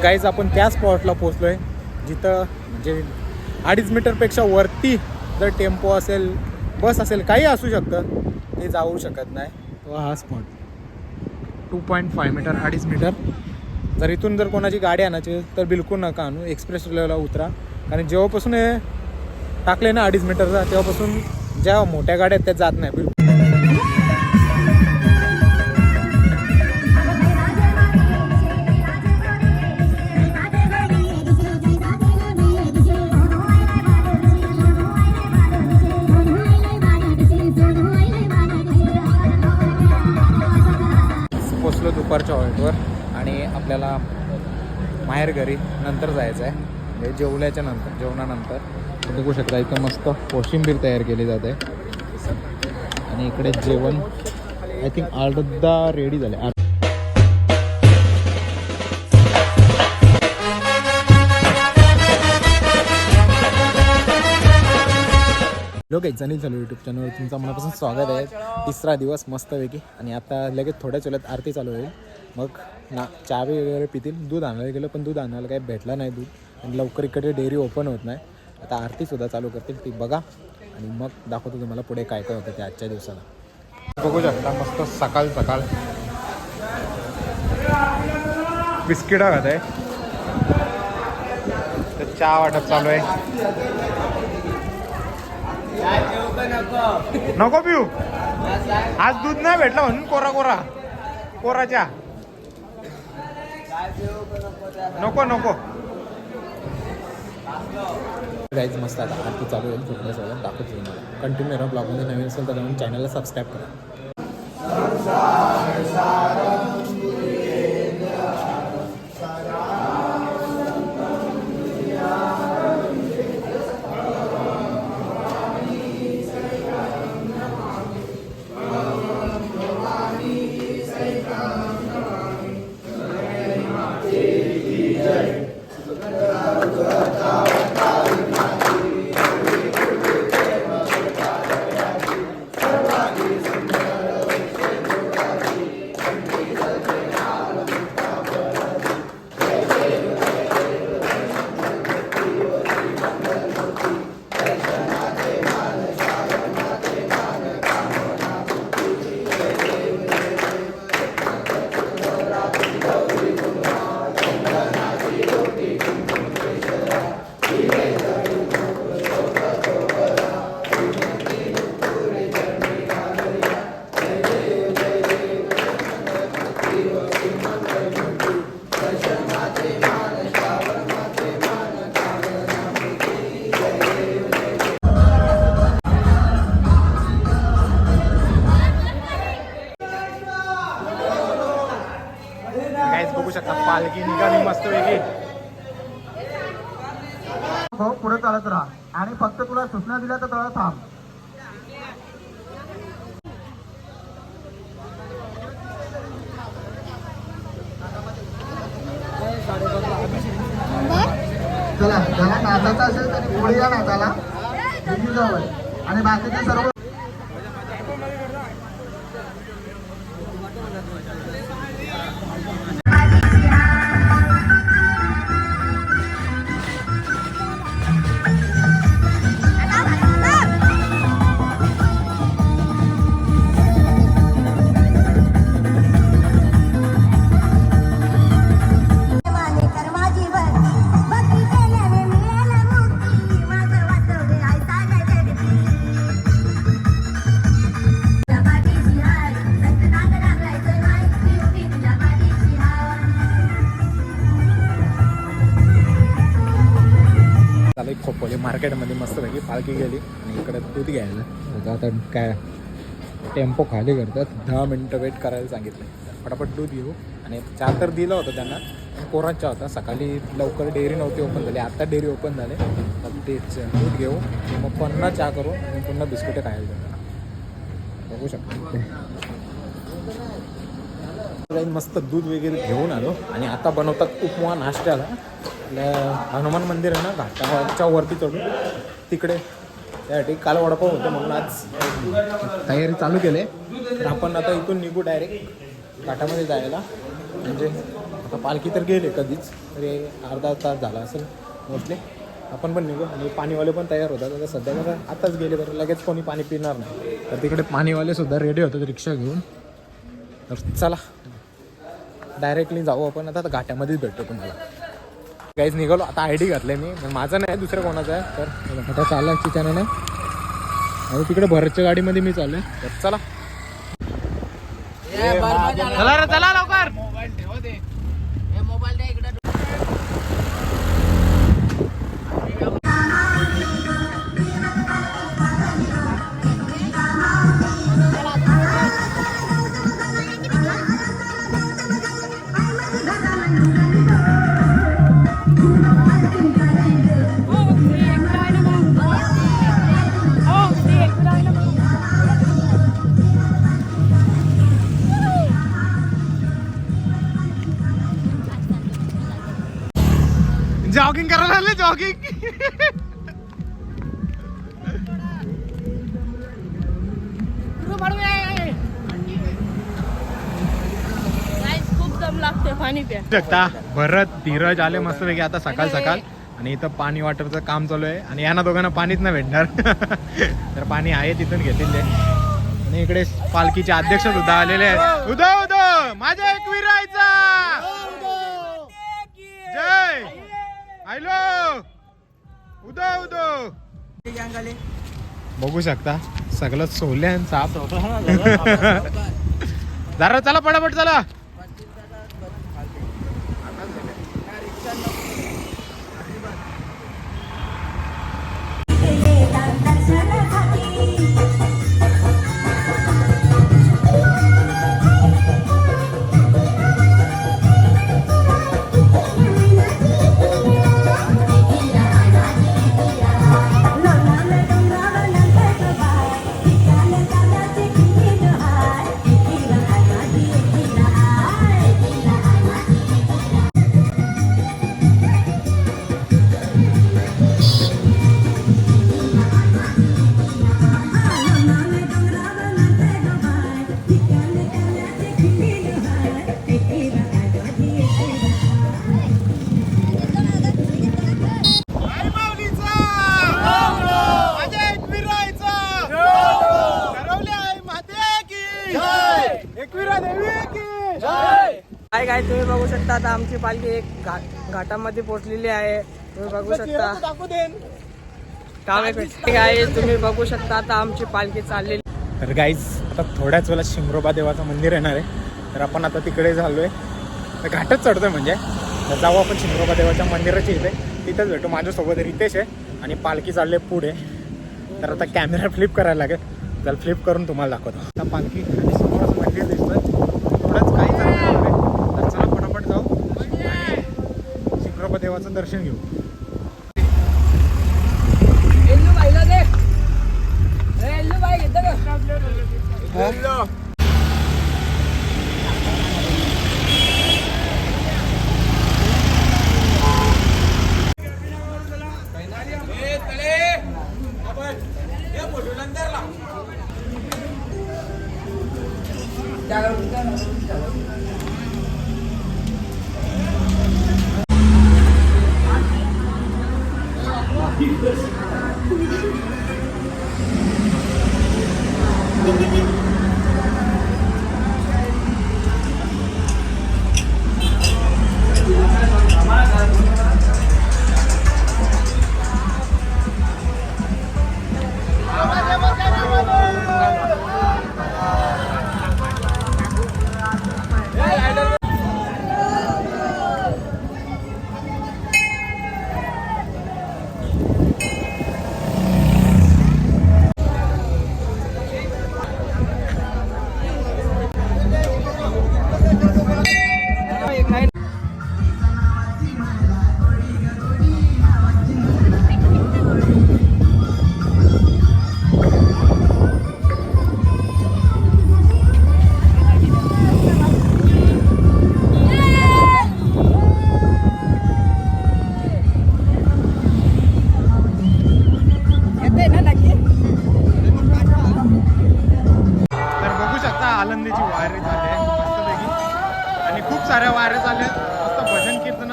तर काहीच आपण त्या स्पॉटला पोचलो आहे जिथं म्हणजे अडीच मीटरपेक्षा वरती जर टेम्पो असेल बस असेल काही असू शकतं. ते जाऊ शकत नाही. तो हा spot two point five meter अडीच मीटर जर इथून जर कोणाची गाडी आणायची तर बिलकुल नका आणू. एक्सप्रेस लेवलला उतरा. कारण जेव्हापासून हे टाकले ना अडीच मीटरचा तेव्हापासून ज्या मोठ्या गाड्या आहेत त्या जात नाही. बिलकुल नंतर जायचं आहे. म्हणजे जेवल्याच्या नंतर जेवणानंतर. बघू शकता इथं मस्त कोशिंबीर तयार केली जाते. आणि इकडे जेवण आय थिंक अर्धा रेडी झाले. लोक एक जणी चालू यूट्यूब चॅनलवर तुमचं मनापासून स्वागत आहे. तिसरा दिवस मस्तपैकी. आणि आता लगेच थोड्याच वेळात आरती चालू होईल. मग ना चहा वगैरे पितील. दूध आणायला गेलं पण दूध आणायला काही भेटलं नाही दूध. आणि लवकर इकडे डेअरी ओपन होत नाही. आता आरतीसुद्धा चालू करतील ती बघा. आणि मग दाखवतो तुम्हाला पुढे काय काय होतं ते आजच्या दिवसाला. बघू शकता मस्त सकाळ सकाळ. बिस्किट खात आहे. तर चहा वाटप चालू आहे. नको पिऊ. आज दूध नाही भेटला म्हणून कोरा कोरा. कोराच्या. नको नको. गाईज मस्त आता आरती चालू होईल फिटनेस वगैरे दाखवतो तुम्हाला. कंटिन्यू राहा ब्लॉगमध्ये नवीन असेल तर नवीन चॅनलला सबस्क्राईब करा. गाईज ज्याला नाचायचं असेल त्याने पुढे या नाचाला आणि बाकीचे सर्व मार्केटमध्ये मस्तपैकी पालखी गेली आणि इकडे दूध घ्यायला. आता आता काय टेम्पो खाली करतात. दहा मिनटं वेट करायला सांगितलं. फटाफट दूध घेऊ. आणि चहा तर दिलं होतं त्यांना. पण चहा होता. सकाळी लवकर डेअरी नव्हती ओपन झाली. आता डेअरी ओपन झाले. मग तेच दूध घेऊ. मग पुन्हा चहा करू आणि पुन्हा बिस्किटं खायला बघू शकतो. काही मस्त दूध वगैरे घेऊन आलो. आणि आता बनवतात उपमा नाश्त्याला. आपल्या हनुमान मंदिर आहे ना घाटाच्या वरती चढून. तिकडे त्यासाठी काल वडापाव होतं म्हणून आज तयारी चालू केले. तर आपण आता इथून निघू डायरेक्ट घाटामध्ये जायला. म्हणजे आता पालखी तर गेले कधीच तरी अर्धा तास झाला असेल मोस्टली आपण पण निघू. आणि पाणीवाले पण तयार होतात. आता सध्या कसं आताच गेले तर लगेच कोणी पाणी पिणार नाही. तर तिकडे पाणीवाले सुद्धा रेडी होतात रिक्षा घेऊन. तर चला डायरेक्टली जाऊ आपण. आता घाट्यामध्येच भेटतो तुम्हाला. काहीच निघालो. आता आय डी घातलं मी. पण माझं नाही दुसऱ्या कोणाचं आहे? तर आता चालला नाही अगं तिकडे भरतच्या गाडीमध्ये मी चाललोय. तर चला. चला लवकर जॉगिंग करायला आले जॉगिंग खूप दम लागते पाणी प्या. शकता भरत धीरज आले मस्तपैकी आता सकाळ सकाळ. आणि इथं पाणी वॉटरचं काम चालू आहे. आणि यांना दोघांना पाणीच नाही भेटणार. तर पाणी आहे तिथून घेतील ते. आणि इकडे पालखीचे अध्यक्ष सुद्धा आलेले आहेत. उदो उदो माझ्या एक विरायचा जय हॅलो उदो उदो! बघू शकता सगळं सोले आणि साप. जरा चला पटापट चला. काय काय तुम्ही बघू शकता. आता आमची पालखी एक घाट घाटामध्ये पोहोचलेली आहे. तुम्ही बघू शकता. काय तुम्ही बघू शकता. आता आमची पालखी चाललेली. तर गाईज आता थोड्याच वेळा शिमरोबा देवाचं मंदिर येणार आहे. तर आपण आता तिकडे झालोय तर घाटच चढतोय म्हणजे. तर जाऊ आपण शिमरोबा देवाच्या मंदिराच्या इथे. तिथेच भेटू. माझ्यासोबत रितेश आहे आणि पालखी चालले पुढे. तर आता कॅमेरा फ्लिप करायला लागेल. तर फ्लिप करून तुम्हाला दाखवतो. आता पालखी आणि समोरच मंदिर दिसतंय थोडंच काही चाललं तर चला पटापट जाऊ आणि शिमरोबा देवाचं दर्शन घेऊ. तर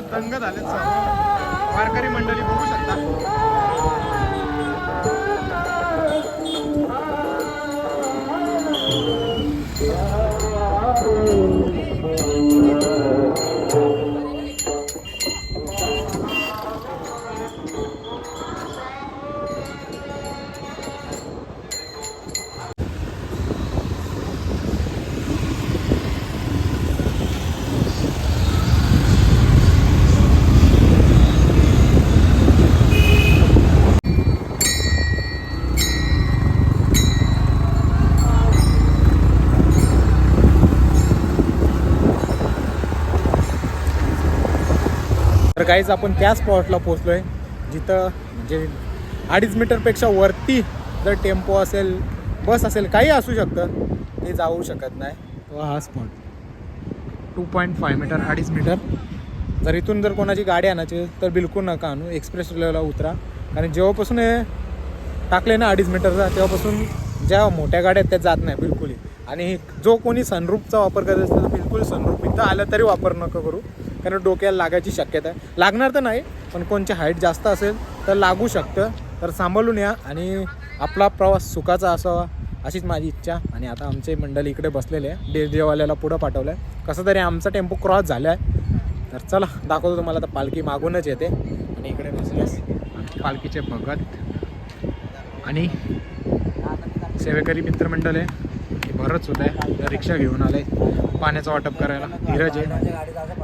दंग झालेत वारकरी मंडळी बघू शकता. गाईज काहीच आपण त्या स्पॉटला पोचलो आहे जिथं म्हणजे अडीच मीटरपेक्षा वरती जर टेम्पो असेल बस असेल काही असू शकतं. ते जाऊ शकत नाही. तो हा spot two point five meter अडीच मीटर जर इथून जर कोणाची गाडी आणायची तर बिलकुल नका आणू. एक्सप्रेस रेल्वेला उतरा. कारण जेव्हापासून हे टाकले ना अडीच मीटरचा तेव्हापासून ज्या मोठ्या गाड्या आहेत त्या जात नाही बिलकुलही. आणि जो कोणी सनरूपचा वापर करत असतो तर बिलकुल सनरूप इथं आलं तरी वापर नका करू. कारण डोक्याला लागायची शक्यता आहे. लागणार तर नाही पण कोणची हाईट जास्त असेल तर लागू शकतं. तर सांभाळून या आणि आपला प्रवास सुखाचा असावा अशीच माझी इच्छा. आणि आता आमचे मंडळी इकडे बसलेले आहे. डे देवाल्याला पुढं पाठवलं आहे कसं तरी आमचा टेम्पो क्रॉस झाला आहे तर चला दाखवतो तुम्हाला आता पालखी मागूनच येते. आणि इकडे बसलेस पालखीचे भगत. आणि सेवेकरी मित्रमंडळ आहे. हे भरत सुद्धा आहे. रिक्षा घेऊन आले. पाण्याचं वाटप करायला. धीरज आहे.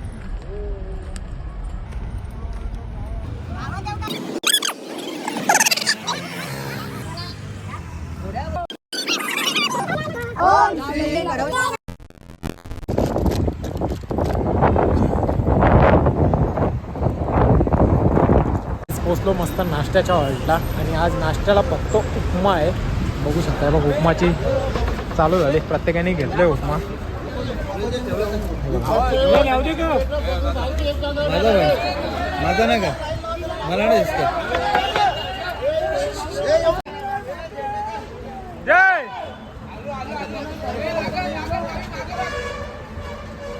पोचलो मस्त नाश्त्याच्या हॉल्टला आणि आज नाश्त्याला फक्त उपमा आहे. बघू शकता बघ उपमाची चालू झाली. प्रत्येकाने घेतले उपमा. माझा नाही का? मला नाही जय!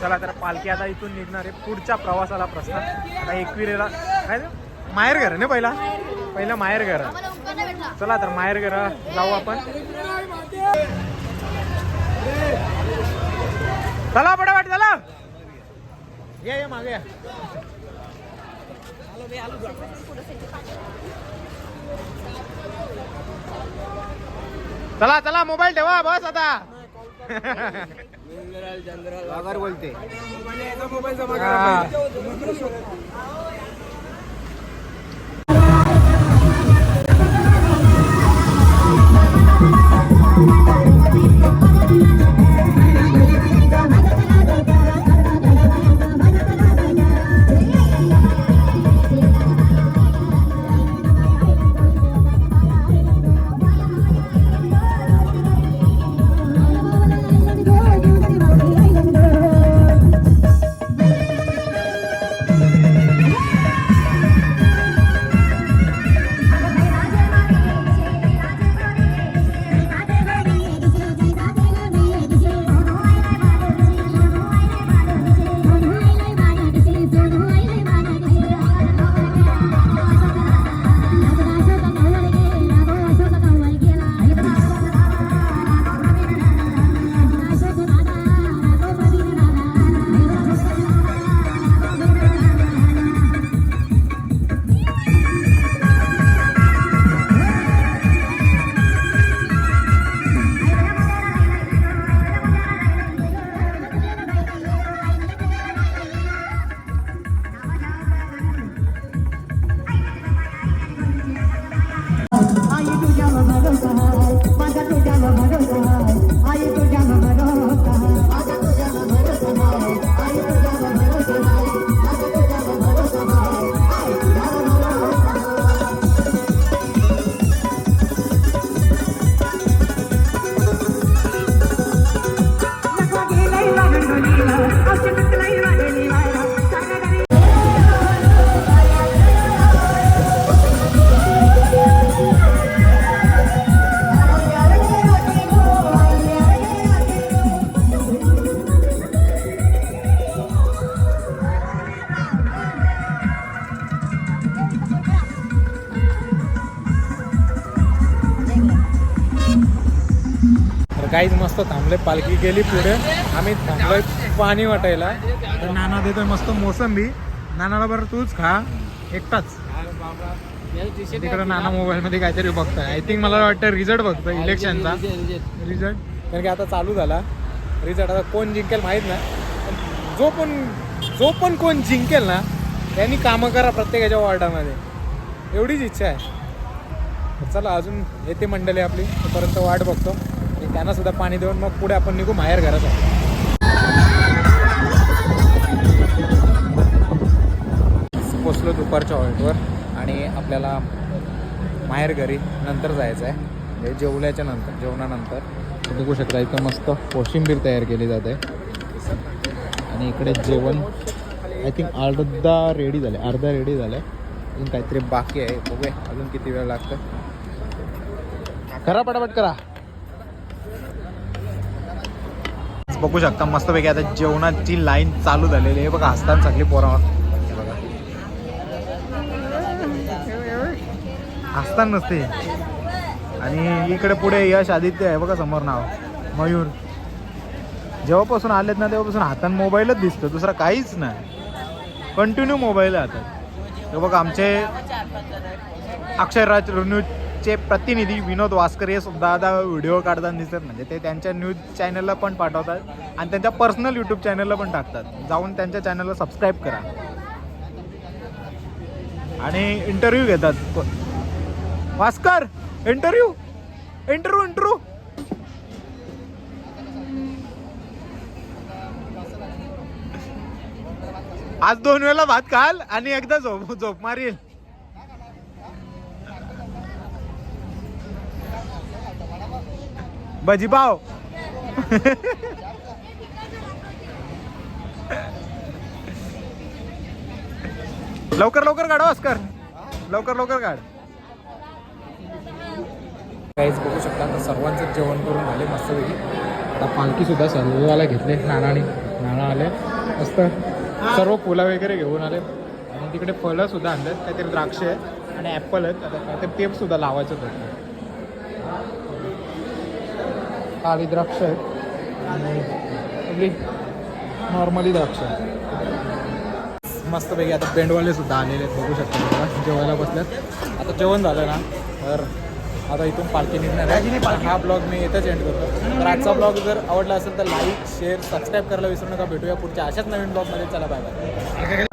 चला तर पालखी आता इथून निघणार आहे. पुढच्या प्रवासाला प्रश्न आता एकविरेला काय? माहेर घर आहे ना पहिला? पहिला माहेर घर. चला तर माहेर घर जाऊ आपण. चला पटापट चला. या या मागे या. चला चला मोबाईल ठेवा बस आता. बोलते. थांबले पालखी गेली पुढे. आम्ही थांबलोय पाणी वाटायला. तर नाना देतोय मस्त मोसंबी. नानाला बरं तूच खा. एकटाच. तिकडे नाना मोबाईल मध्ये काहीतरी बघतोय. आय थिंक मला वाटतं रिझल्ट बघतोय इलेक्शनचा रिझल्ट कारण की आता चालू झाला. रिझल्ट आता कोण जिंकेल माहीत ना जो पण जो पण कोण जिंकेल ना त्यांनी कामं करा प्रत्येकाच्या वॉर्डामध्ये. एवढीच इच्छा आहे. चला अजून येते मंडळी आपली. तोपर्यंत वाट बघतो. त्यांना सुद्धा पाणी देऊन मग पुढे आपण निघू माहेर घराचा पोचलो दुपारच्या हॉल्टवर आणि आपल्याला माहेर घरी नंतर जायचं आहे. म्हणजे जेवल्याच्या नंतर जेवणानंतर. बघू शकता इथं मस्त कोशिंबीर तयार केली जाते आणि इकडे जेवण आय थिंक अर्धा रेडी झाले अर्धा रेडी झालं. आहे अजून काहीतरी बाकी आहे. बघूया अजून किती वेळ लागतं करा पटापट करा. बघू शकता मस्तपैकी आता जेवणाची लाईन चालू झालेली आहे. बघा हसताना सगळी पोरं. हसतान बघा. हसताना नसते. आणि इकडे पुढे यश आदित्य आहे बघा समोर नाव. मयूर. जेव्हापासून आलेत ना तेव्हापासून हातात मोबाईलच दिसतो दुसरा काहीच नाही. कंटिन्यू मोबाईल आहे हातात हे बघा आमचे अक्षरराज चे प्रतिनिधी विनोद वास्कर हे सुद्धा आता व्हिडिओ काढताना दिसत म्हणजे ते त्यांच्या न्यूज चॅनलला पण पाठवतात आणि त्यांच्या पर्सनल यूट्यूब चॅनलला पण टाकतात. जाऊन त्यांच्या चॅनलला सबस्क्राईब करा. आणि इंटरव्ह्यू घेतात. वास्कर इंटरव्ह्यू इंटरव्ह्यू इंटरव्ह्यू. आज दोन वेळेला भात खाल आणि एकदा झोप झोप मारील. भजी पाव. लवकर लवकर काढ ऑस्कर. लवकर लवकर काढ. काहीच बघू शकता आता सर्वांचं जेवण करून झाले मस्तपैकी आता पालखी सुद्धा सर्वाला घेतले नानाने. नाना आले. मस्त. सर्व फुलं वगैरे घेऊन आले. आणि तिकडे फळं सुद्धा आणलेत. काहीतरी द्राक्ष आहेत आणि ॲपल आहेत. आता काहीतरी पेपसुद्धा लावायचं होतं. काळी द्राक्ष आहेत आणि आपली नॉर्मली द्राक्ष आहेत. मस्तपैकी आता पेंडवाले सुद्धा आलेले आहेत बघू शकता जेवायला बसल्यात आता जेवण झालं ना तर आता इथून पालखी निघणार आहे. हा ब्लॉग मी इथंच एंड करतो. तर आजचा ब्लॉग जर आवडला असेल तर लाईक शेअर सबस्क्राईब करायला विसरू नका. भेटूया पुढच्या अशाच नवीन ब्लॉगमध्ये. चला बाय बाय